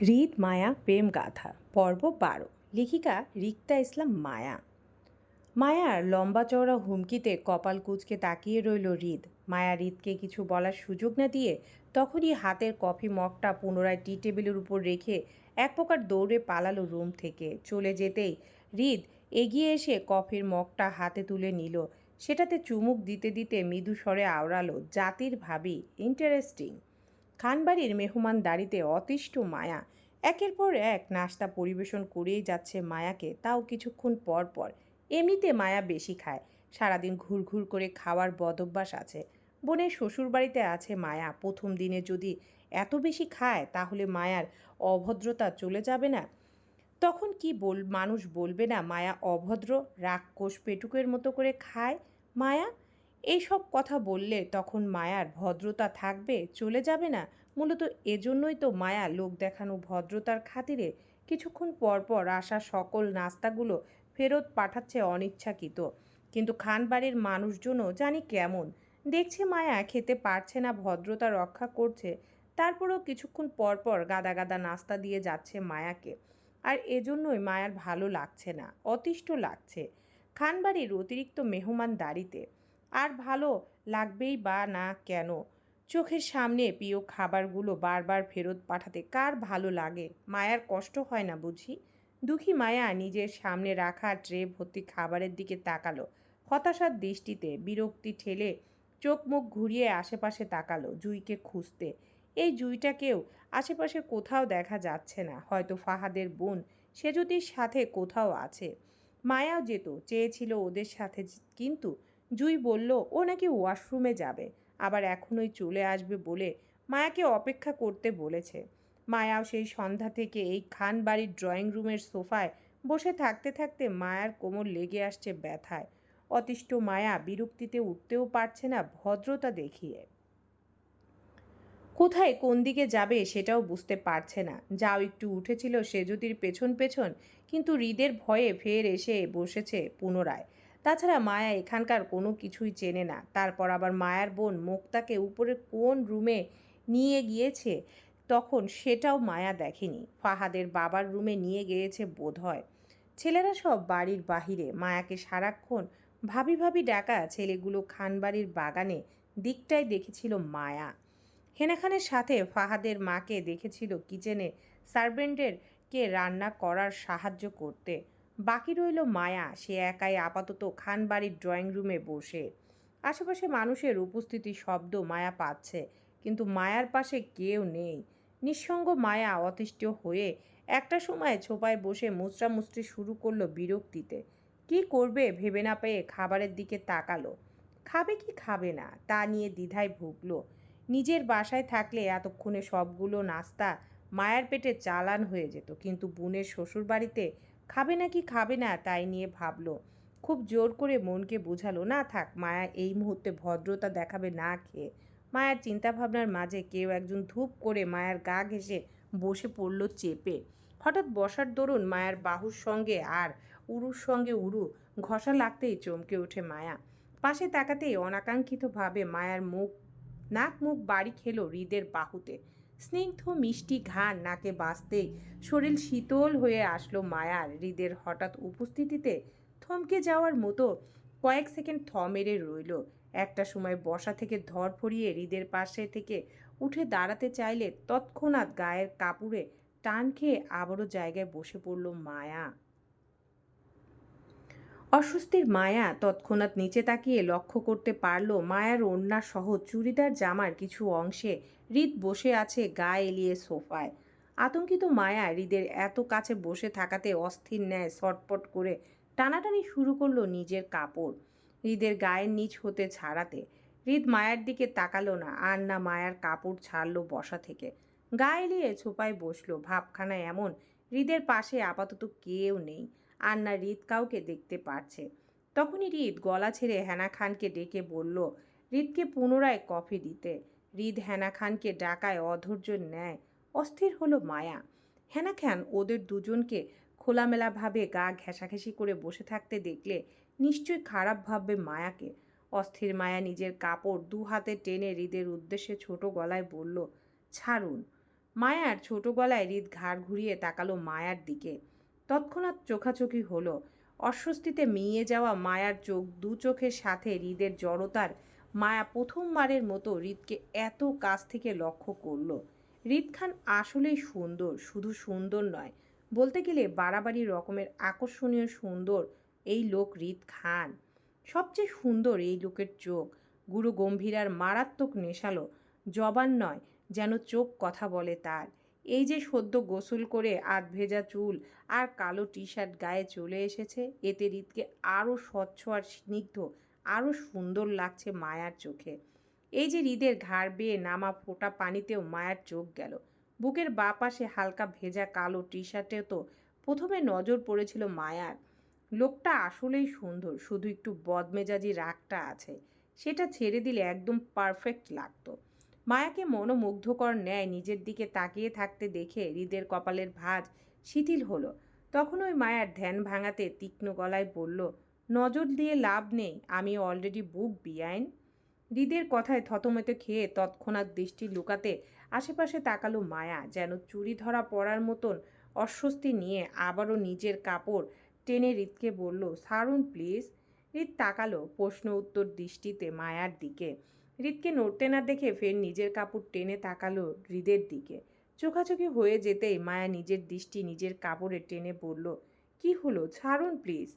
হৃদ মায়া প্রেম গাথা, পর্ব বারো। লেখিকা রিক্তা ইসলাম মায়া। মায়ার লম্বা চওড়া হুমকিতে কপাল কুচকে তাকিয়ে রইল হৃদ। মায়া হৃদকে কিছু বলার সুযোগ না দিয়ে তখনই হাতের কফি মগটা পুনরায় টি টেবিলের উপর রেখে এক প্রকার দৌড়ে পালালো রুম থেকে। চলে যেতেই হৃদ এগিয়ে এসে কফির মগটা হাতে তুলে নিল। সেটাতে চুমুক দিতে দিতে মৃদু স্বরে আওড়ালো, জাতির ভাবি ইন্টারেস্টিং খানবাড়ির মেহমান মেহমানদারিতে অতিষ্ঠ মায়া। একের পর এক নাস্তা পরিবেশন করেই যাচ্ছে মায়াকে, তাও কিছুক্ষণ পর পর। এমনিতে মায়া বেশি খায়। সারাদিন ঘুরঘুর করে খাওয়ার বদভ্যাস আছে। বোনের শ্বশুরবাড়িতে আছে মায়া। প্রথম দিনে যদি এত বেশি খায়, তাহলে মায়ার অভদ্রতা চলে যাবে না? তখন কি বল, মানুষ বলবে না, মায়া অভদ্র, রাক্ষস পেটুকের মতো করে খায় মায়া? এইসব কথা বললে তখন মায়ার ভদ্রতা থাকবে, চলে যাবে না। মূলত এজন্যই তো মায়া লোক দেখানো ভদ্রতার খাতিরে কিছুক্ষণ পর পর আসা সকল নাস্তাগুলো ফেরত পাঠাচ্ছে অনিচ্ছাকৃত। কিন্তু খানবাড়ির মানুষজনও জানি কেমন। দেখছে মায়া খেতে পারছে না, ভদ্রতা রক্ষা করছে, তারপরেও কিছুক্ষণ পর পর গাদা গাদা নাস্তা দিয়ে যাচ্ছে মায়াকে। আর এজন্যই মায়ার ভালো লাগছে না, অতিষ্ঠ লাগছে। খানবাড়ির অতিরিক্ত মেহমানদারিতে আর ভালো লাগবেই বা না কেন? চোখের সামনে প্রিয় খাবারগুলো বারবার ফেরত পাঠাতে কার ভালো লাগে? মায়ার কষ্ট হয় না বুঝি? দুঃখী মায়া নিজের সামনে রাখা ট্রে ভর্তি খাবারের দিকে তাকালো। হতাশার দৃষ্টিতে বিরক্তি ঠেলে চোখ মুখ ঘুরিয়ে আশেপাশে তাকালো জুইকে খুঁজতে। এই জুইটাকেও আশেপাশে কোথাও দেখা যাচ্ছে না। হয়তো ফাহাদের বোন সেজুতির সাথে কোথাও আছে। মায়াও যেত, চেয়েছিল ওদের সাথে, কিন্তু জুই বলল, ও নাকি ওয়াশরুমে যাবে। আবার এখনই চলে আসবে বলে মায়াকে অপেক্ষা করতে বলেছে। মায়াও সেই সন্ধ্যা থেকে এই খান বাড়ির ড্রয়িং রুমের সোফায় বসে থাকতে থাকতে মায়ার কোমর লেগে আসছে ব্যথায়। অতিষ্ঠ মায়া বিরক্তিতে উঠতেও পারছে না ভদ্রতা দেখিয়ে। কোথায় কোন দিকে যাবে সেটাও বুঝতে পারছে না। যাও একটু উঠেছিল সেজুতির পেছন পেছন, কিন্তু হৃদের ভয়ে ফের এসে বসেছে পুনরায়। তাছাড়া মায়া এখানকার কোনো কিছুই চেনে না। তারপর আবার মায়ার বোন মুক্তাকে উপরে কোন রুমে নিয়ে গিয়েছে তখন সেটাও মায়া দেখেনি। ফাহাদের বাবার রুমে নিয়ে গিয়েছে বোধহয়। ছেলেরা সব বাড়ির বাহিরে। মায়াকে সারাক্ষণ ভাবি ভাবি ডাকা ছেলেগুলো খানবাড়ির বাগানে দিকটাই দেখেছিল মায়া। হেনা খানের সাথে ফাহাদের মাকে দেখেছিল কিচেনে সার্ভেন্টেরকে রান্না করার সাহায্য করতে। বাকি রইল মায়া, সে একাই আপাতত খানবাড়ির ড্রয়িং রুমে বসে। আশেপাশে মানুষের উপস্থিতি শব্দ মায়া পাচ্ছে, কিন্তু মায়ার পাশে কেউ নেই। নিঃসঙ্গ মায়া অতিষ্ঠ হয়ে একটা সময় ছোপায় বসে মুচড়ামুচড়ি শুরু করল বিরক্তিতে। কি করবে ভেবে না পেয়ে খাবারের দিকে তাকালো। খাবে কি খাবে না, তা নিয়ে দ্বিধায় ভুগলো। নিজের বাসায় থাকলে এতক্ষণে সবগুলো নাস্তা মায়ের পেটে চালান হয়ে যেত, কিন্তু বোনের শ্বশুর বাড়িতে খাবে নাকি খাবে না তাই নিয়ে ভাবলো। খুব জোর করে মনকে বোঝালো, না থাক, মায়া এই মুহূর্তে ভদ্রতা দেখাবে না খেয়ে। মায়ার চিন্তাভাবনার মাঝে কেউ একজন ধূপ করে মায়ার গা ঘেঁষে বসে পড়ল চেপে। হঠাৎ বসার দরুন মায়ের বাহুর সঙ্গে আর উরুর সঙ্গে উরু, ঘষা লাগতেই চমকে ওঠে মায়া। পাশে তাকাতেই অনাকাঙ্ক্ষিতভাবে মায়ার মুখ, নাক মুখ বাড়ি খেলো হৃদের বাহুতে। স্নিগ্ধ মিষ্টি ঘান নাকে বাঁচতেই শরীর শীতল হয়ে আসলো মায়ার। হৃদের হঠাৎ উপস্থিতিতে থমকে যাওয়ার মতো কয়েক সেকেন্ড থ মেরে রইল। একটা সময় বসা থেকে ধর ফরিয়ে হৃদের পাশে থেকে উঠে দাঁড়াতে চাইলে তৎক্ষণাৎ গায়ের কাপড়ে টান খেয়ে আবারও জায়গায় বসে পড়ল মায়া। অস্বস্তির মায়া তৎক্ষণাৎ নিচে তাকিয়ে লক্ষ্য করতে পারল মায়ার ওড়না সহ চুড়িদার জামার কিছু অংশে হৃদ বসে আছে গা এলিয়ে সোফায়। আতঙ্কিত মায়া হৃদের এত কাছে বসে থাকাতে অস্থির ন্যায় ছটপট করে টানাটানি শুরু করল নিজের কাপড় হৃদের গায়ের নিচ হতে ছাড়াতে। হৃদ মায়ার দিকে তাকালো না, আর না মায়ার কাপড় ছাড়লো বসা থেকে। গা এলিয়ে ছোপায় বসল, ভাবখানা এমন, হৃদের পাশে আপাতত কেউ নেই। আর না হৃদ কাউকে দেখতে পারছে। তখনই হৃদ গলা ছেড়ে হেনা খানকে ডেকে বলল, হৃদকে পুনরায় কফি দিতে। হৃদ হেনা খানকে ডাকায় অধৈর্য নেয় অস্থির হলো মায়া। হেনা খান ওদের দুজনকে খোলামেলাভাবে গা ঘেঁষাঘেঁষি করে বসে থাকতে দেখলে নিশ্চয়ই খারাপ ভাববে মায়াকে। অস্থির মায়া নিজের কাপড় দু হাতে টেনে হৃদের উদ্দেশ্যে ছোট গলায় বলল, ছাড়ুন। মায়ার ছোট গলায় হৃদ ঘাড় ঘুরিয়ে তাকালো মায়ার দিকে। তৎক্ষণাৎ চোখাচোখি হলো। অস্বস্তিতে মিয়ে যাওয়া মায়ার চোখ দু চোখের সাথে হৃদের জড়তার মায়া প্রথমবারের মতো হৃদকে এত কাছ থেকে লক্ষ্য করল। হৃদ খান আসলেই সুন্দর, শুধু সুন্দর নয়, বলতে গেলে বাড়াবাড়ি রকমের আকর্ষণীয় সুন্দর এই লোক হৃদ খান। সবচেয়ে সুন্দর এই লোকের চোখ গুরু গম্ভীরার মারাত্মক নেশালো, জবান নয় যেন চোখ কথা বলে তার। এই যে সদ্য গোসল করে আধ ভেজা চুল আর কালো টি শার্ট গায়ে চলে এসেছে, এতে হৃদকে আরও স্বচ্ছ আর স্নিগ্ধ আরও সুন্দর লাগছে মায়ার চোখে। এই যে হৃদের ঘাড় বেয়ে নামা ফোটা পানিতেও মায়ার চোখ গেল। বুকের বা পাশে হালকা ভেজা কালো টি শার্টে তো প্রথমে নজর পড়েছিল মায়ার। লোকটা আসলেই সুন্দর, শুধু একটু বদমেজাজি রাগটা আছে। সেটা ছেড়ে দিলে একদম পারফেক্ট লাগতো। মায়াকে মনোমুগ্ধকর ন্যায় নিজের দিকে তাকিয়ে থাকতে দেখে হৃদের কপালের ভাঁজ শিথিল হলো। তখন ওই মায়ার ধ্যান ভাঙাতে তীক্ষ্ণ গলায় বলল, নজর দিয়ে লাভ নেই, আমি অলরেডি বুক বিয়াইন হৃদের কথায় থতমতে খেয়ে তৎক্ষণাৎ দৃষ্টি লুকাতে আশেপাশে তাকালো মায়া, যেন চুরি ধরা পড়ার মতন অস্বস্তি নিয়ে আবারও নিজের কাপড় টেনে হৃদকে বলল, সারুন প্লিজ হৃদ তাকালো, প্রশ্ন উত্তর দৃষ্টিতে মায়ার দিকে। হৃদকে নড়তে না দেখে ফের নিজের কাপড় টেনে তাকালো হৃদের দিকে। চোখাচোখি হয়ে যেতেই মায়া নিজের দৃষ্টি নিজের কাপড়ে টেনে বলল, কি হলো? ছাড়ুন প্লিজ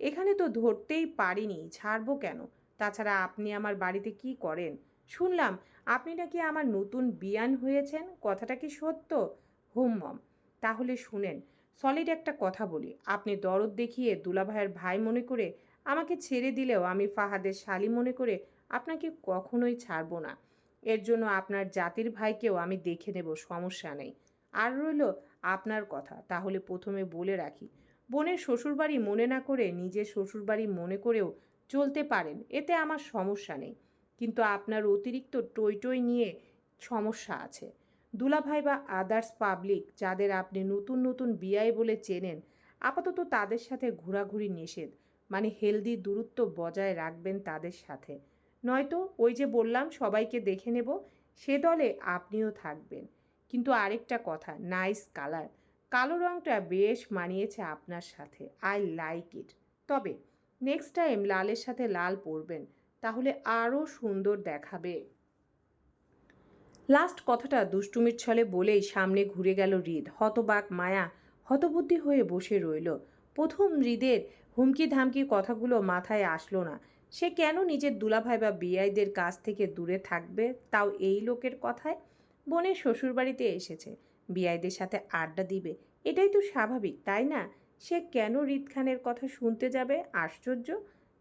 এখানে তো ধরতেই পারিনি, ছাড়বো কেন? তাছাড়া আপনি আমার বাড়িতে কি করেন? শুনলাম আপনি নাকি আমার নতুন বিয়ান হয়েছেন, কথাটা কি সত্য? হুম, মম। তাহলে শুনেন সলিড একটা কথা বলি। আপনি দরদ দেখিয়ে দুলাভাইয়ের ভাই মনে করে আমাকে ছেড়ে দিলেও আমি ফাহাদের শালি মনে করে আপনাকে কখনোই ছাড়বো না। এর জন্য আপনার জাতির ভাইকেও আমি দেখে নেব, সমস্যা নেই। আর রইল আপনার কথা, তাহলে প্রথমে বলে রাখি। বোনের শ্বশুরবাড়ি মনে না করে নিজের শ্বশুরবাড়ি মনে করেও চলতে পারেন, এতে আমার সমস্যা নেই। কিন্তু আপনার অতিরিক্ত টই টই নিয়ে সমস্যা আছে। দুলাভাই বা আদার্স পাবলিক যাদের আপনি নতুন নতুন বিয়াই বলে চেনেন, আপাতত তাদের সাথে ঘোরাঘুরি নিষেধ মানে হেলদি দূরত্ব বজায় রাখবেন তাদের সাথে। নয়তো ওই যে বললাম, সবাইকে দেখে নেব, সে দলে আপনিও থাকবেন। কিন্তু আরেকটা কথা নাইস কালার কালো রঙটা বেশ মানিয়েছে আপনার সাথে। আই লাইক ইট তবে নেক্সট টাইম লালের সাথে লাল পরবেন, তাহলে আরও সুন্দর দেখাবে। লাস্ট কথাটা দুষ্টুমির ছলে বলেই সামনে ঘুরে গেল হৃদ। হতবাক মায়া হতবুদ্ধি হয়ে বসে রইল। প্রথম হৃদের হুমকি ধামকি কথাগুলো মাথায় আসলো না। সে কেন নিজের দুলাভাই বা বিআইদের কাছ থেকে দূরে থাকবে? তাও এই লোকের কথায় বোনের শ্বশুরবাড়িতে এসেছে। বিআইদের সাথে আড্ডা দিবে, এটাই তো স্বাভাবিক, তাই না? সে কেন হৃদ খানের কথা শুনতে যাবে? আশ্চর্য।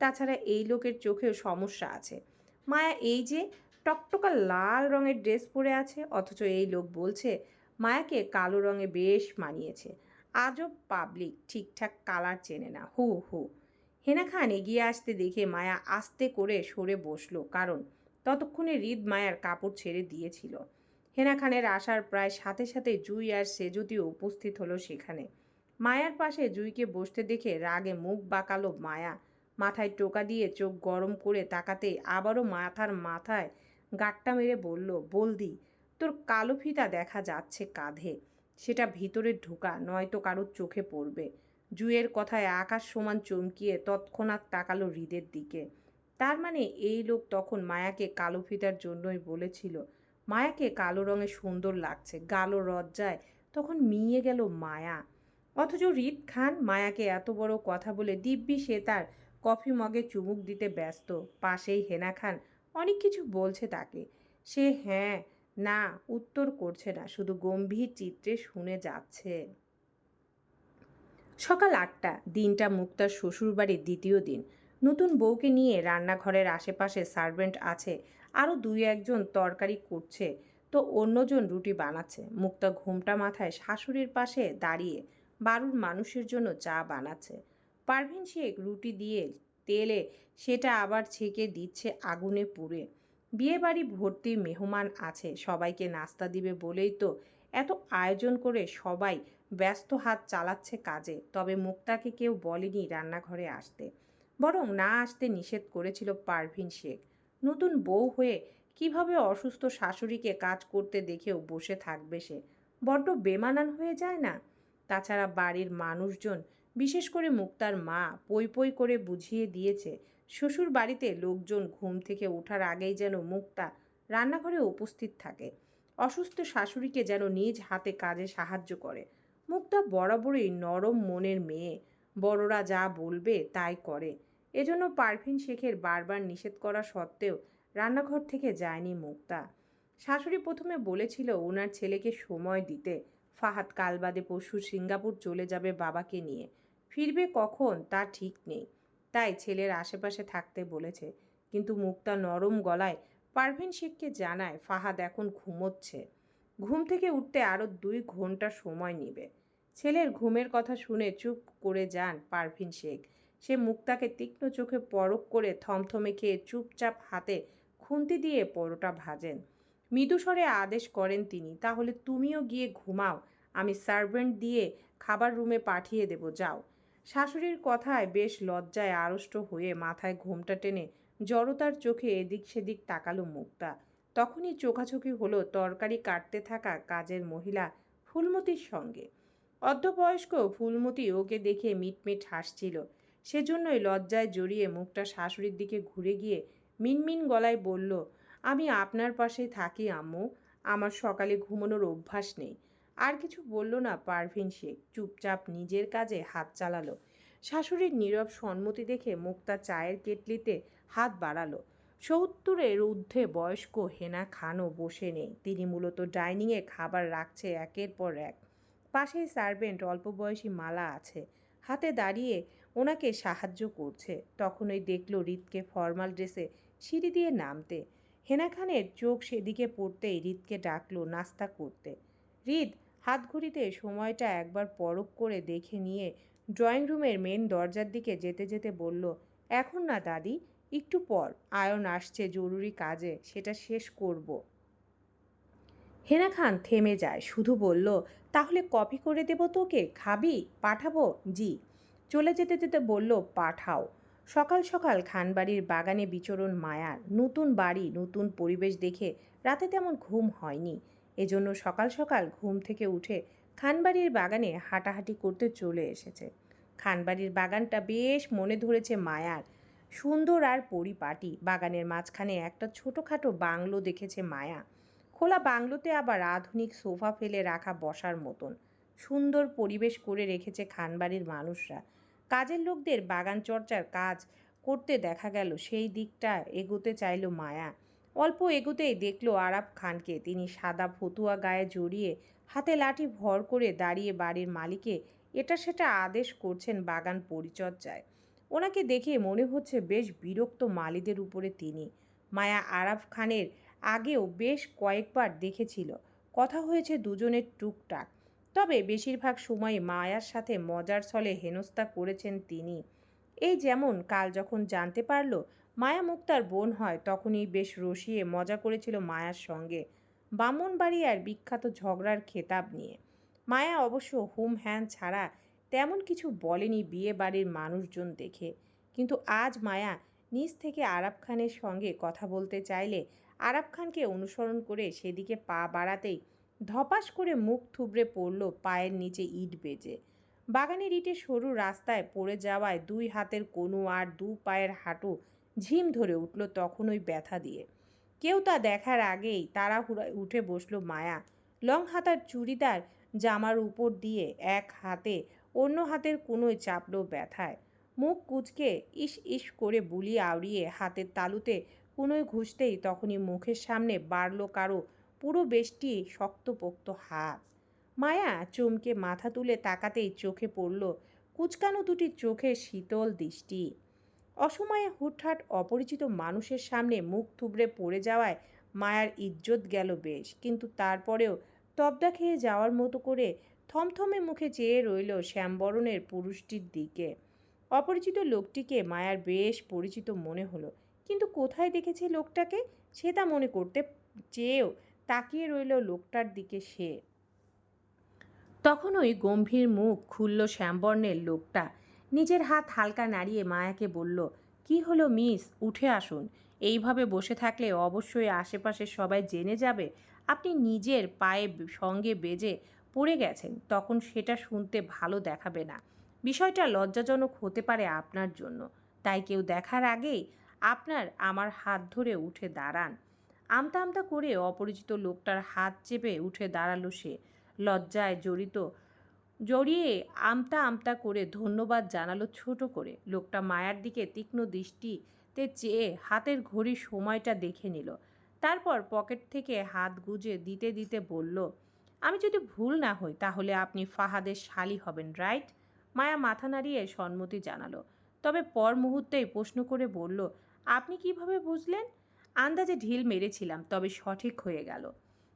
তাছাড়া এই লোকের চোখেও সমস্যা আছে। মায়া এই যে টকটকা লাল রঙের ড্রেস পরে আছে, অথচ এই লোক বলছে, মায়াকে কালো রঙে বেশ মানিয়েছে। আজব পাবলিক ঠিকঠাক কালার চেনে না। হু হু। হেনা খান এগিয়ে আসতে দেখে মায়া আস্তে করে সরে বসল, কারণ ততক্ষণে হৃদ মায়ার কাপড় ছেড়ে দিয়েছিল। হেনা খানের আসার প্রায় সাথে সাথে জুই আর সেজুতিও উপস্থিত হলো সেখানে। মায়ার পাশে জুইকে বসতে দেখে রাগে মুখ বাঁকালো মায়া। মাথায় টোকা দিয়ে চোখ গরম করে তাকাতেই আবারও মাথার মাথায় গাট্টা মেরে বলল, বলদি, তোর কালো ফিতা দেখা যাচ্ছে কাঁধে। সেটা ভিতরে ঢোকা, নয়তো কারোর চোখে পড়বে। জুয়ের কথায় আকাশ সমান চমকিয়ে তৎক্ষণাৎ তাকালো হৃদের দিকে। তার মানে এই লোক তখন মায়াকে কালো ফিতার জন্যই বলেছিল। মায়াকে কালো রঙে সুন্দর লাগছে, গালো রজ্জায়। তখন মিয়ে গেল মায়া। অথচ হৃদ খান মায়াকে এত বড় কথা বলে দিব্যি সে তার কফি মগে চুমুক দিতে ব্যস্ত। পাশেই হেনা খান অনেক কিছু বলছে তাকে। সে হ্যাঁ না, উত্তর করছে না, শুধু গম্ভীর চিত্রে শুনে যাচ্ছে। সকাল আটটা, দিনটা মুক্তার শ্বশুরবাড়ির দ্বিতীয় দিন। নতুন বউকে নিয়ে রান্নাঘরের আশেপাশে সার্ভেন্ট আছে, আরও দুই একজন তরকারি করছে, তো অন্যজন রুটি বানাচ্ছে। মুক্তা ঘুমটা মাথায় শাশুড়ির পাশে দাঁড়িয়ে বারুর মানুষের জন্য চা বানাচ্ছে। পারভিন শেখ রুটি দিয়ে তেলে সেটা আবার ছেঁকে দিচ্ছে আগুনে পুড়ে। বিয়ে বাড়ি ভর্তি মেহমান আছে, সবাইকে নাস্তা দিবে বলেই তো এত আয়োজন করে সবাই ব্যস্ত হাত চালাচ্ছে কাজে, তবে মুক্তাকে কেউ বলেনি রান্নাঘরে আসতে। বরং না আসতে নিষেধ করেছিল পারভিন শেখ। নতুন বউ হয়ে কীভাবে অসুস্থ শাশুড়িকে কাজ করতে দেখেও বসে থাকবে সে? বড্ড বেমানান হয়ে যায় না? তাছাড়া বাড়ির মানুষজন, বিশেষ করে মুক্তার মা, পই পই করে বুঝিয়ে দিয়েছে, শ্বশুর বাড়িতে লোকজন ঘুম থেকে ওঠার আগেই যেন মুক্তা রান্নাঘরে উপস্থিত থাকে। অসুস্থ শাশুড়িকে যেন নিজ হাতে কাজে সাহায্য করে। মুক্তা বরাবরই নরম মনের মেয়ে। বড়রা যা বলবে তাই করে। এজন্য পারভিন শেখের বারবার নিষেধ করা সত্ত্বেও রান্নাঘর থেকে যায়নি মুক্তা। শাশুড়ি প্রথমে বলেছিল ওনার ছেলেকে সময় দিতে। ফাহাদ কাল বাদে পরশু সিঙ্গাপুর চলে যাবে বাবাকে নিয়ে। ফিরবে কখন তা ঠিক নেই। তাই ছেলের আশেপাশে থাকতে বলেছে। কিন্তু মুক্তা নরম গলায় পারভিন শেখকে জানায়, ফাহাদ এখন ঘুমোচ্ছে। ঘুম থেকে উঠতে আরও দুই ঘণ্টা সময় নেবে। ছেলের ঘুমের কথা শুনে চুপ করে যান পারভিন শেখ। সে মুক্তাকে তীক্ষ্ণ চোখে পরক করে থমথমে খেয়ে চুপচাপ হাতে খুন্তি দিয়ে পরোটা ভাজেন। মৃদুস্বরে আদেশ করেন তিনি, তাহলে তুমিও গিয়ে ঘুমাও। আমি সার্ভেন্ট দিয়ে খাবার রুমে পাঠিয়ে দেব, যাও। শাশুড়ির কথায় বেশ লজ্জায় আড়ষ্ট হয়ে মাথায় ঘোমটা টেনে জড়তার চোখে এদিক সেদিক তাকালো মুক্তা। তখনই চোখাচোখি হলো তরকারি কাটতে থাকা কাজের মহিলা ফুলমতির সঙ্গে। অর্ধবয়স্ক ফুলমতি ওকে দেখে মিটমিট হাসছিল। সেজন্যই লজ্জায় জড়িয়ে মুখটা শাশুড়ির দিকে ঘুরে গিয়ে মিনমিন গলায় বলল, আমি আপনার পাশেই থাকি, আম্মু। আমার সকালে ঘুমানোর অভ্যাস নেই। আর কিছু বলল না পারভিন শেখ। চুপচাপ নিজের কাজে হাত চালালো। শাশুড়ির নীরব সম্মতি দেখে মুক্তা চায়ের কেটলিতে হাত বাড়ালো। সত্তরের ঊর্ধ্বে বয়স্ক হেনা খানও বসে নেই। তিনি মূলত ডাইনিংয়ে খাবার রাখছে একের পর এক। পাশেই সার্ভেন্ট অল্প বয়সী মালা আছে। হাতে দাঁড়িয়ে ওনাকে সাহায্য করছে। তখনই দেখল রিতকে ফর্মাল ড্রেসে সিঁড়ি দিয়ে নামতে। হেনা খানের চোখ সেদিকে পড়তেই রিতকে ডাকলো নাস্তা করতে। রিত, হাত ঘড়িতে সময়টা একবার পরখ করে দেখে নিয়ে ড্রয়িং রুমের মেন দরজার দিকে যেতে যেতে বলল, এখন না দাদি একটু পর আয়ন আসছে জরুরি কাজে, সেটা শেষ করব। হেনা খান থেমে যায়, শুধু বলল, তাহলে কপি করে দেব তোকে? খাবি? পাঠাবো? জি। চলে যেতে যেতে বলল, পাঠাও। সকাল সকাল খানবাড়ির বাগানে বিচরণ মায়ার, নতুন বাড়ি, নতুন পরিবেশ দেখে রাতে তেমন ঘুম হয়নি। এজন্য সকাল সকাল ঘুম থেকে উঠে খানবাড়ির বাগানে হাঁটাহাঁটি করতে চলে এসেছে। খানবাড়ির বাগানটা বেশ মনে ধরেছে মায়ার সুন্দর আর পরিপাটি। বাগানের মাঝখানে একটা ছোটোখাটো বাংলো দেখেছে মায়া। খোলা বাংলোতে আবার আধুনিক সোফা ফেলে রাখা বসার মতন। সুন্দর পরিবেশ করে রেখেছে খানবাড়ির মানুষরা। কাজের লোকদের বাগান চর্চার কাজ করতে দেখা গেল, সেই দিকটা এগোতে চাইল মায়া। অল্প এগোতেই দেখল আরাব খানকে। তিনি সাদা ফতুয়া গায়ে জড়িয়ে হাতে লাঠি ভর করে দাঁড়িয়ে বাড়ির মালিকে, এটা সেটা আদেশ করছেন বাগান পরিচর্যায়। ওনাকে দেখে মনে হচ্ছে বেশ বিরক্ত মালিদের উপরে তিনি। মায়া আরাফ খানের আগেও বেশ কয়েকবার দেখেছিল। কথা হয়েছে দুজনের টুকটাক। তবে বেশিরভাগ সময় মায়ার সাথে মজার ছলে হেনস্থা করেছেন তিনি। এই যেমন কাল যখন জানতে পারল মায়া মুক্তার বোন হয়, তখনই বেশ রসিয়ে মজা করেছিল মায়ার সঙ্গে। বামনবাড়িয়ার বিখ্যাত ঝগড়ার খেতাব নিয়ে। মায়া অবশ্য হুম হ্যান ছাড়া তেমন কিছু বলেনি বিয়ে বাড়ির মানুষজন দেখে। কিন্তু আজ মায়া নিজ থেকে আরাব খানের সঙ্গে কথা বলতে চাইলে আরাব খানকে অনুসরণ করে সেদিকে পা বাড়াতেই ধপাস করে মুখ থুবড়ে পড়ল পায়ের নিচে ইট বেজে। বাগানের ইটে সরু রাস্তায় পড়ে যাওয়ায় দুই হাতের কনু আর দু পায়ের হাঁটু ঝিম ধরে উঠল তখন ওই ব্যথা দিয়ে। কেউ তা দেখার আগেই তাড়াহুড়ায় উঠে বসল মায়া। লং হাতার চুড়িদার জামার উপর দিয়ে এক হাতে অন্য হাতের কোনোয় চাপলো ব্যথায়। মুখ কুচকে ইস ইস করে বুলি আউড়িয়ে হাতের তালুতে কোনোয় ঘুষতেই তখনই মুখের সামনে বাড়ল কারও পুরো বেশটি শক্তপোক্ত হাত। মায়া চমকে মাথা তুলে তাকাতেই চোখে পড়ল কুচকানো দুটি চোখের শীতল দৃষ্টি। অসময়ে হুটহাট অপরিচিত মানুষের সামনে মুখ থুবড়ে পড়ে যাওয়ায় মায়ার ইজ্জত গেল বেশ, কিন্তু তারপরেও তবদা খেয়ে যাওয়ার মতো করে থমথমে মুখে চেয়ে রইল শ্যামবরণের পুরুষটির দিকে। অপরিচিত লোকটিকে মায়ার বেশ পরিচিত মনে হলো। কিন্তু কোথায় দেখেছে লোকটাকে? সে তা মনে করতে চেয়েও তাকিয়ে রইল লোকটার দিকে সে। তখন ওই গম্ভীর মুখ খুলল শ্যামবর্ণের লোকটা। নিজের হাত হালকা নাড়িয়ে মায়াকে বলল, কি হলো মিস? উঠে আসুন। এইভাবে বসে থাকলে অবশ্যই আশেপাশে সবাই জেনে যাবে। আপনি নিজের পায়ে সঙ্গে বেজে পড়ে গেছেন, তখন সেটা শুনতে ভালো দেখাবে না। বিষয়টা লজ্জাজনক হতে পারে আপনার জন্য। তাই কেউ দেখার আগেই আপনার আমার হাত ধরে উঠে দাঁড়ান। আমতা আমতা করে অপরিচিত লোকটার হাত চেপে উঠে দাঁড়াল সে। লজ্জায় জড়িত, জড়িয়ে আমতা আমতা করে ধন্যবাদ জানালো ছোট করে। লোকটা মায়ার দিকে তীক্ষ্ণ দৃষ্টিতে চেয়ে হাতের ঘড়ির সময়টা দেখে নিল। তারপর পকেট থেকে হাত গুজে দিতে দিতে বলল আমি যদি ভুল না হই, তাহলে আপনি ফাহাদের শালি হবেন রাইট মায়া মাথা নাড়িয়ে সম্মতি জানালো। তবে পর মুহূর্তেই প্রশ্ন করে বলল, আপনি কীভাবে বুঝলেন? আন্দাজে ঢিল মেরেছিলাম, তবে সঠিক হয়ে গেল।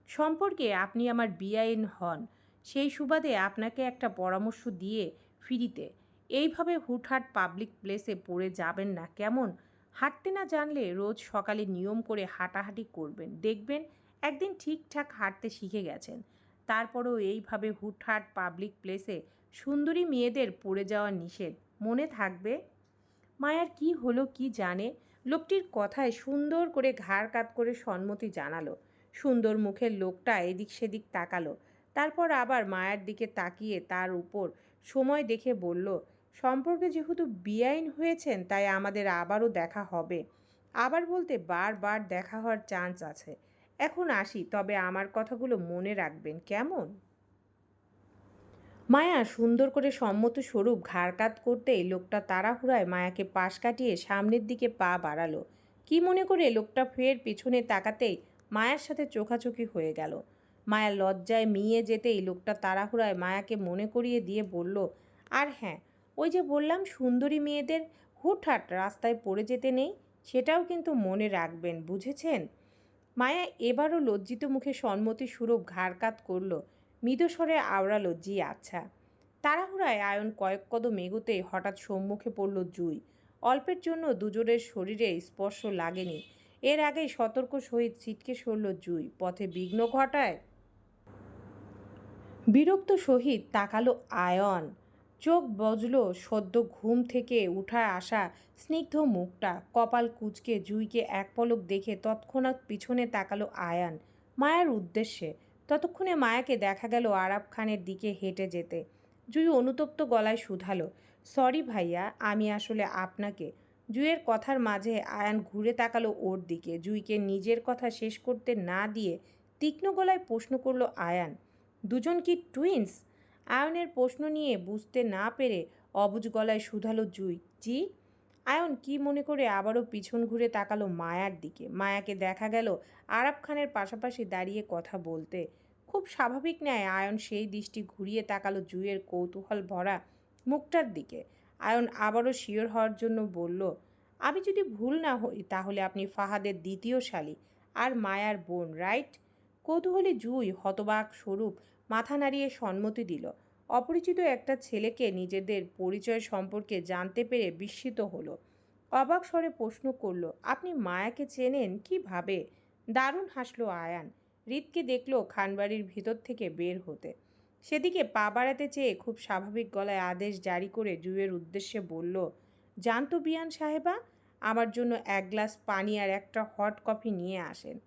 সম্পর্কে আপনি আমার বিআইন হন। সেই সুবাদে আপনাকে একটা পরামর্শ দিয়ে ফিরিতে। এইভাবে হুটহাট পাবলিক প্লেসে পড়ে যাবেন না, কেমন? হাঁটতে না জানলে রোজ সকালে নিয়ম করে হাঁটাহাঁটি করবেন। দেখবেন একদিন ঠিকঠাক হাঁটতে শিখে গেছেন। তারপরেও এইভাবে হুটহাট পাবলিক প্লেসে সুন্দরী মেয়েদের পড়ে যাওয়া নিষেধ। মনে থাকবে? মায়ার কি হলো কি জানে? লোকটির কথায় সুন্দর করে ঘাড় কাত করে সম্মতি জানালো। সুন্দর মুখের লোকটা এদিক সেদিক তাকালো। তারপর আবার মায়ের দিকে তাকিয়ে তার উপর সময় দেখে বলল, সম্পর্কে যেহেতু বেআইন হয়েছেন, তাই আমাদের আবারও দেখা হবে। আবার বলতে বারবার দেখা হওয়ার চান্স আছে। এখন আসি, তবে আমার কথাগুলো মনে রাখবেন, কেমন? মায়া, সুন্দর করে সম্মত স্বরূপ ঘাড় কাত করতেই লোকটা তাড়াহুড়ায় মায়াকে পাশ কাটিয়ে সামনের দিকে পা বাড়ালো। কি মনে করে লোকটা ফের পিছনে তাকাতেই মায়ার সাথে চোখাচোখি হয়ে গেল। মায়া লজ্জায় মিয়ে যেতেই লোকটা তাড়াহুড়ায় মায়াকে মনে করিয়ে দিয়ে বলল, আর হ্যাঁ ওই যে বললাম সুন্দরী মেয়েদের হুটহাট রাস্তায় পড়ে যেতে নেই, সেটাও কিন্তু মনে রাখবেন, বুঝেছেন? মায়া এবারও লজ্জিত মুখে সম্মতি সুরূপ ঘাড়কাত করল মৃদস্বরে আওড়ালো, জি আচ্ছা। তাড়াহুড়ায় আয়ন কয়েক কদম এগোতে হঠাৎ সম্মুখে পড়ল জুই। অল্পের জন্য দুজনের শরীরে স্পর্শ লাগেনি। এর আগেই সতর্ক সহিত ছিটকে সরল জুই। পথে বিঘ্ন ঘটায়। বিরক্ত সহিত তাকালো আয়ন। চোখ বজল, সদ্য ঘুম থেকে উঠা আসা স্নিগ্ধ মুখটা, কপাল কুচকে জুইকে এক পলক দেখে তৎক্ষণাৎ পিছনে তাকালো আয়ান। মায়ার উদ্দেশ্যে। ততক্ষণে মায়াকে দেখা গেল আরাব খানের দিকে হেঁটে যেতে। জুই অনুতপ্ত গলায় শুধালো, সরি ভাইয়া, আমি আসলে আপনাকে। জুইয়ের কথার মাঝে আয়ান ঘুরে তাকালো ওর দিকে। জুইকে নিজের কথা শেষ করতে না দিয়ে তীক্ষ্ণ গলায় প্রশ্ন করল আয়ান, দুজন কি টুইন্স আয়নের প্রশ্ন নিয়ে বুঝতে না পেরে অবুজ গলায় শুধালো জুই। জি? আয়ন কি মনে করে আবারও পিছন ঘুরে তাকালো মায়ার দিকে। মায়াকে দেখা গেল আরাব খানের পাশাপাশি দাঁড়িয়ে কথা বলতে। খুব স্বাভাবিক ন্যায় আয়ন সেই দৃষ্টি ঘুরিয়ে তাকালো জুইয়ের কৌতূহল ভরা মুখটার দিকে। আয়ন আবারও শিওর হওয়ার জন্য বলল, আমি যদি ভুল না হই তাহলে আপনি ফাহাদের দ্বিতীয় শালী আর মায়ার বোন, রাইট? কৌতূহলী জুই হতবাক স্বরূপ মাথা নাড়িয়ে সম্মতি দিল। অপরিচিত একটা ছেলেকে নিজেদের পরিচয় সম্পর্কে জানতে পেরে বিস্মিত হলো। অবাক স্বরে প্রশ্ন করল, আপনি মায়াকে চেনেন? কীভাবে দারুণ হাসলো আয়ান। হৃদকে দেখল খানবাড়ির ভিতর থেকে বের হতে। সেদিকে পা বাড়াতে চেয়ে খুব স্বাভাবিক গলায় আদেশ জারি করে জুয়ের উদ্দেশ্যে বলল, জানতো বিয়ান সাহেবা? আমার জন্য এক গ্লাস পানি আর একটা হট কফি নিয়ে আসেন।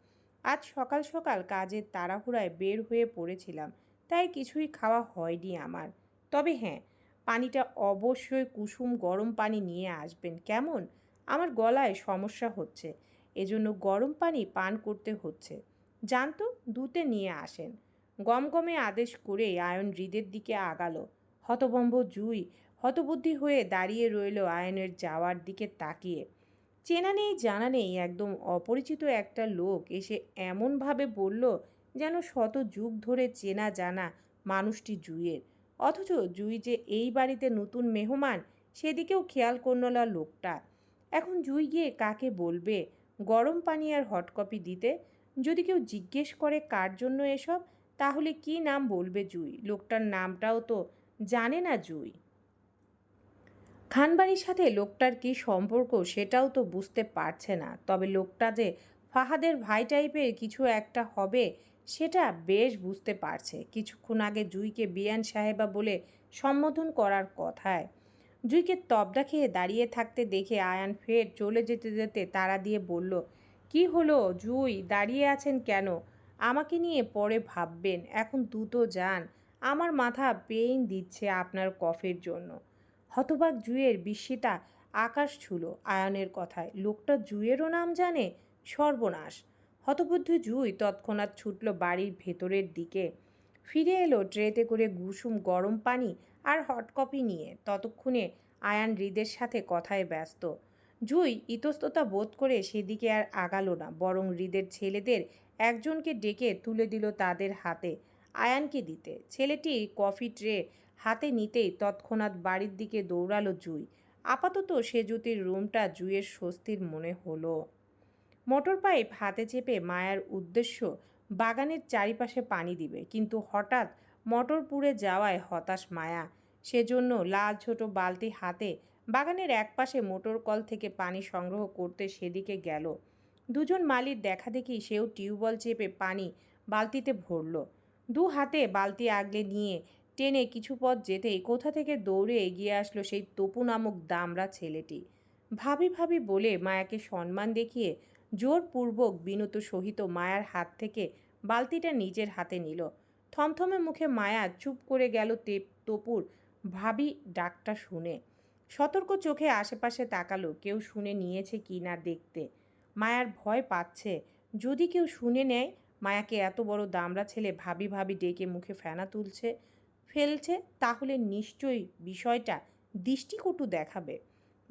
আজ সকাল সকাল কাজের তাড়াহুড়ায় বের হয়ে পড়েছিলাম। তাই কিছুই খাওয়া হয়নি আমার। তবে হ্যাঁ পানিটা অবশ্যই কুসুম গরম পানি নিয়ে আসবেন। কেমন? আমার গলায় সমস্যা হচ্ছে। এজন্য গরম পানি পান করতে হচ্ছে। জানতো দুতে নিয়ে আসেন। গমগমে আদেশ করে আয়ন হৃদের দিকে আগালো। হতবম্ব জুই, হতবুদ্ধি হয়ে দাঁড়িয়ে রইল আয়নের যাওয়ার দিকে তাকিয়ে। চেনা নেই, জানা নেই, একদম অপরিচিত একটা লোক এসে এমনভাবে বলল যেন শত যুগ ধরে চেনা জানা মানুষটি জুইয়ের। অথচ জুই যে এই বাড়িতে নতুন মেহমান, সেদিকেও খেয়াল করল লোকটা। এখন জুই গিয়ে কাকে বলবে? গরম পানি আর হট কপি দিতে? যদি কেউ জিজ্ঞেস করে কার জন্য এসব, তাহলে কি নাম বলবে জুই? লোকটার নামটাও তো জানে না জুই। খানবাড়ির সাথে লোকটার কি সম্পর্ক সেটাও তো বুঝতে পারছে না। তবে লোকটা যে ফাহাদের ভাই টাইপের কিছু একটা হবে সেটা বেশ বুঝতে পারছে। কিছুক্ষণ আগে জুইকে বিয়ান সাহেবা বলে সম্বোধন করার কথায়। জুইকে তবদা খেয়ে দাঁড়িয়ে থাকতে দেখে আয়ান ফের চলে যেতে যেতে তারা দিয়ে বলল, কি হলো জুই? দাঁড়িয়ে আছেন কেন? আমাকে নিয়ে পরে ভাববেন। এখন দ্রুত যান। আমার মাথা পেইন দিচ্ছে আপনার কফের জন্য। হতবাক জুয়ের বিস্মিতা আকাশ ছুলো আয়নের কথায়। লোকটা জুয়েরও নাম জানে? সর্বনাশ! হতবুদ্ধ জুই তৎক্ষণাৎ ছুটল বাড়ির ভেতরের দিকে। ফিরে এলো ট্রেতে করে গুসুম গরম পানি আর হট কফি নিয়ে। ততক্ষণে আয়ান হৃদের সাথে কথায় ব্যস্ত। জুই ইতস্ততা বোধ করে সেদিকে আর আগালো না, বরং হৃদের ছেলেদের একজনকে ডেকে তুলে দিল তাদের হাতে, আয়ানকে দিতে। ছেলেটি কফি ট্রে হাতে নিতেই তৎক্ষণাৎ বাড়ির দিকে দৌড়ালো জুই। আপাতত সে জ্যোতির রুমটা জুইয়ের স্বস্তির মনে হলো। মোটর পাইপ হাতে চেপে মায়ার উদ্দেশ্য, বাগানের চারিপাশে পানি দিবে। কিন্তু হঠাৎ মোটর পুড়ে যাওয়ায় হতাশ মায়া। সেজন্য লাল ছোট বালতি হাতে বাগানের একপাশে মোটর কল থেকে পানি সংগ্রহ করতে সেদিকে গেল। দুজন মালির দেখা দেখি সেও টিউবওয়েল চেপে পানি বালতিতে ভরল। দু হাতে বালতি আগলে নিয়ে টেনে কিছু পথ যেতেই কোথা থেকে দৌড়ে এগিয়ে আসলো সেই তপু নামক দামড়া ছেলেটি। ভাবি ভাবি বলে মায়াকে সম্মান দেখিয়ে জোরপূর্বক বিনত সহিত মায়ার হাত থেকে বালতিটা নিজের হাতে নিল। থমথমে মুখে মায়া চুপ করে গেল তে- তপুর ভাবি ডাকটা শুনে। সতর্ক চোখে আশেপাশে তাকালো, কেউ শুনে নিয়েছে কি না দেখতে। মায়ার ভয় পাচ্ছে, যদি কেউ শুনে নেয়, মায়াকে এত বড় দামড়া ছেলে ভাবি ভাবি ডেকে মুখে ফেনা তুলছে, ফেলছে, তাহলে নিশ্চয়ই বিষয়টা দৃষ্টিকটু দেখাবে।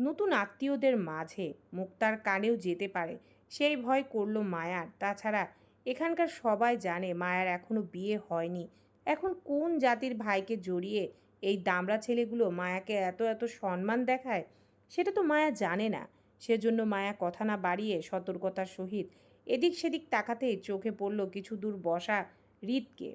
নতুন আত্মীয়দের মাঝে মুক্তার কানেও যেতে পারে সেই ভয় করল মায়ার। তাছাড়া এখানকার সবাই জানে মায়ার এখনও বিয়ে হয়নি। এখন কোন জাতির ভাইকে জড়িয়ে এই দামড়া ছেলেগুলো মায়াকে এত এত সম্মান দেখায়, সেটা তো মায়া জানে না। সেজন্য মায়া কথা না বাড়িয়ে সতর্কতার সহিত এদিক সেদিক তাকাতেই চোখে পড়ল কিছু দূর বসা হৃদকে।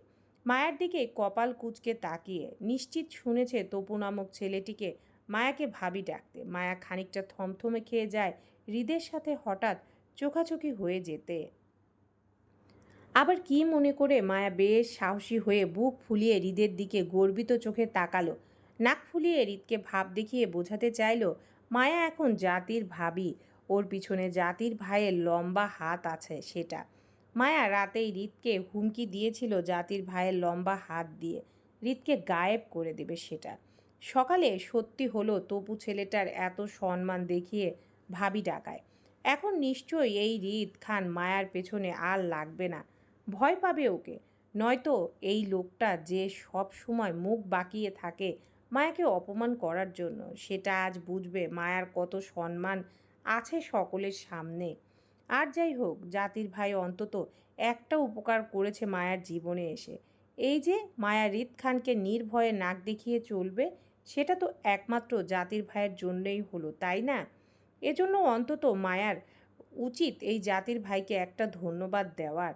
মায়ের দিকে কপাল কুচকে তাকিয়ে নিশ্চিত শুনেছে তপু নামক ছেলেটিকে মায়াকে ভাবি ডাকতে। মায়া খানিকটা থমথমে খেয়ে যায় হৃদের সাথে হঠাৎ চোখাচোখি হয়ে যেতে। আবার কি মনে করে মায়া বেশ সাহসী হয়ে বুক ফুলিয়ে হৃদের দিকে গর্বিত চোখে তাকালো। নাক ফুলিয়ে হৃদকে ভাব দেখিয়ে বোঝাতে চাইলো, মায়া এখন জাতির ভাবি, ওর পিছনে জাতির ভাইয়ের লম্বা হাত আছে সেটা। মায়া রাতেই হৃদকে হুমকি দিয়েছিল জাতির ভাইয়ের লম্বা হাত দিয়ে। হৃদকে গায়েব করে দেবে সেটা। সকালে সত্যি হলো, তপু ছেলেটার এত সম্মান দেখিয়ে ভাবি ডাকায়। এখন নিশ্চয়ই এই হৃদ খান মায়ার পেছনে আর লাগবে না। ভয় পাবে ওকে। নয়তো এই লোকটা যে সব সময় মুখ বাঁকিয়ে থাকে মায়াকে অপমান করার জন্য, সেটা আজ বুঝবে মায়ার কত সম্মান আছে সকলের সামনে। আর যাই হোক, জাতির ভাই অন্তত একটা উপকার করেছে মায়ার জীবনে এসে। এই যে মায়া রিত খানকে নির্ভয়ে নাক দেখিয়ে চলবে, সেটা তো একমাত্র জাতির ভাইয়ের জন্যই হলো, তাই না? এজন্য অন্তত মায়ার উচিত এই জাতির ভাইকে একটা ধন্যবাদ দেওয়ার।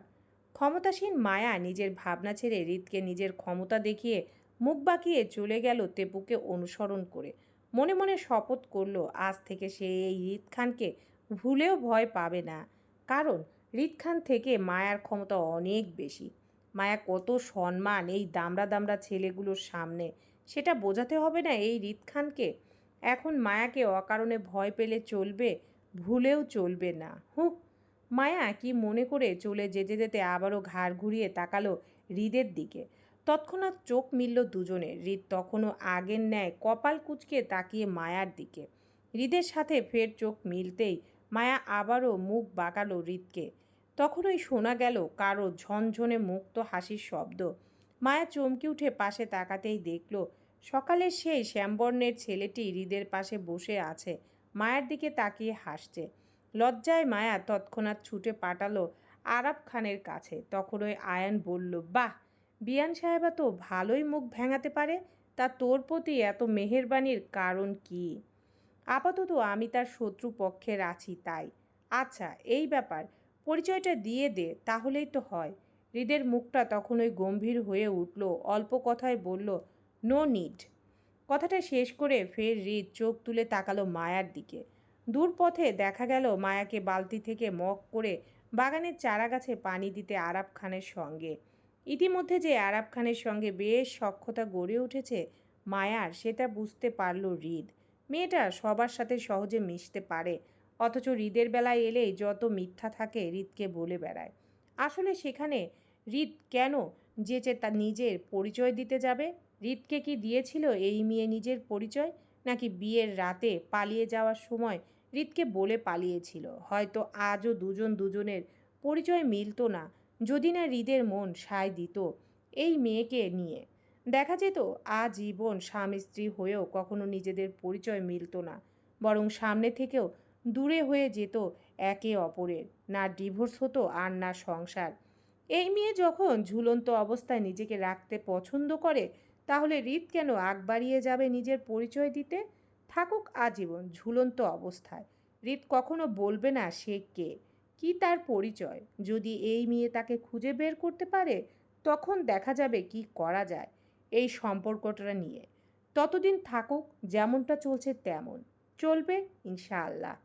ক্ষমতাসীন মায়া নিজের ভাবনা ছেড়ে রিতকে নিজের ক্ষমতা দেখিয়ে মুখ বাঁকিয়ে চলে গেল তেপুকে অনুসরণ করে। মনে মনে শপথ করল, আজ থেকে সে এই রিত খানকে ভুলেও ভয় পাবে না। কারণ রিত খান থেকে মায়ার ক্ষমতা অনেক বেশি। মায়া কত সম্মান এই দামড়া দামড়া ছেলেগুলোর সামনে। সেটা বোঝাতে হবে না এই রিত খানকে এখন মায়াকে অকারণে ভয় পেলে চলবে, ভুলেও চলবে না। হুঁ মায়া কি মনে করে চলে যেতে যেতে আবারও ঘাড় ঘুরিয়ে তাকালো হৃদের দিকে। তৎক্ষণাৎ চোখ মিলল দুজনের। হৃদ তখনও আগের ন্যায় কপাল কুচকে তাকিয়ে মায়ার দিকে। হৃদের সাথে ফের চোখ মিলতেই মায়া আবারও মুখ বাঁকালো হৃদকে। তখনই শোনা গেল কারও ঝনঝনে মুক্ত হাসির শব্দ। মায়া চমকে উঠে পাশে তাকাতেই দেখল সকালের সেই শ্যামবর্ণের ছেলেটি হৃদের পাশে বসে আছে, মায়ের দিকে তাকিয়ে হাসছে। লজ্জায় মায়া তৎক্ষণাৎ ছুটে পাঠালো আরাব খানের কাছে। তখন ওই আয়ান বলল, বাহ, বিয়ান সাহেবা তো ভালোই মুখ ভেঙাতে পারে, তা তোর প্রতি এত মেহেরবানির কারণ কি? আপাতত আমি তার শত্রু পক্ষের আছি, তাই। আচ্ছা এই ব্যাপার, পরিচয়টা দিয়ে দে, তাহলেই তো হয়। হৃদের মুখটা তখন ওই গম্ভীর হয়ে উঠল, অল্প কথায় বলল নো নিড কথাটা শেষ করে ফের হৃদ চোখ তুলে তাকালো মায়ার দিকে। দূর পথে দেখা গেল মায়াকে বালতি থেকে মগ করে বাগানের চারা গাছে পানি দিতে আরাব খানের সঙ্গে। ইতিমধ্যে যে আরাব খানের সঙ্গে বেশ সক্ষতা গড়ে উঠেছে মায়ার সেটা বুঝতে পারল হৃদ। মেয়েটা সবার সাথে সহজে মিশতে পারে, অথচ হৃদের বেলায় এলেই যত মিথ্যা থাকে হৃদকে বলে বেড়ায়। আসলে সেখানে রিত কেন যেচে তা নিজের পরিচয় দিতে যাবে? রিতকে কি দিয়েছিল এই মেয়ে নিজের পরিচয়? নাকি বিয়ের রাতে পালিয়ে যাওয়ার সময় রিতকে বলে পালিয়েছিল? হয়তো আজও দুজন দুজনের পরিচয় মিলতো না, যদি না হৃদের মন সায় দিত এই মেয়েকে নিয়ে। দেখা যেত আজীবন স্বামী স্ত্রী হয়েও কখনো নিজেদের পরিচয় মিলতো না, বরং সামনে থেকেও দূরে হয়ে যেত একে অপরের, না ডিভোর্স হতো আর না সংসার। এই মেয়ে যখন ঝুলন্ত অবস্থায় নিজেকে রাখতে পছন্দ করে তাহলে রিত কেন আগ বাড়িয়ে যাবে নিজের পরিচয় দিতে? থাকুক আজীবন, ঝুলন্ত অবস্থায়। রিত কখনো বলবে না সে কে? কি তার পরিচয়? যদি এই মেয়ে তাকে খুঁজে বের করতে পারে, তখন দেখা যাবে কি করা যায় এই সম্পর্কটা নিয়ে। ততদিন থাকুক, যেমনটা চলছে তেমন। চলবে ইনশাআল্লাহ।